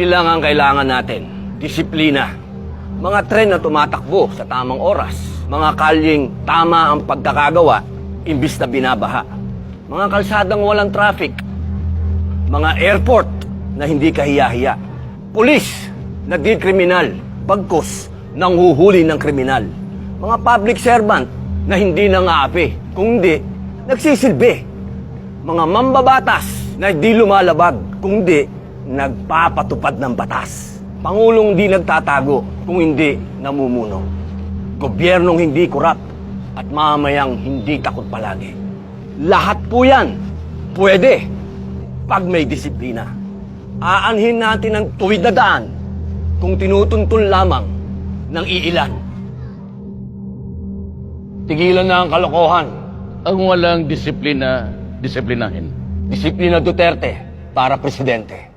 Simple lang ang kailangan natin. Disiplina. Mga tren na tumatakbo sa tamang oras. Mga kalyeng tama ang pagkakagawa, imbis na binabaha. Mga kalsadang walang traffic. Mga airport na hindi kahiya-hiya. Pulis na di kriminal, pagkos nang huhuli ng kriminal. Mga public servant na hindi nangaapi, kundi nagsisilbi. Mga mambabatas na di lumalabag, kundi nagpapatupad ng batas. Pangulong di nagtatago kung hindi namumuno. Gobyernong hindi kurap at mamayang hindi takot palagi. Lahat po yan pwede pag may disiplina. Aanhin natin ang tuwid na daan kung tinutuntun lamang ng iilan. Tigilan na ang kalokohan. Ang walang disiplina, disiplinahin. Disiplina Duterte para presidente.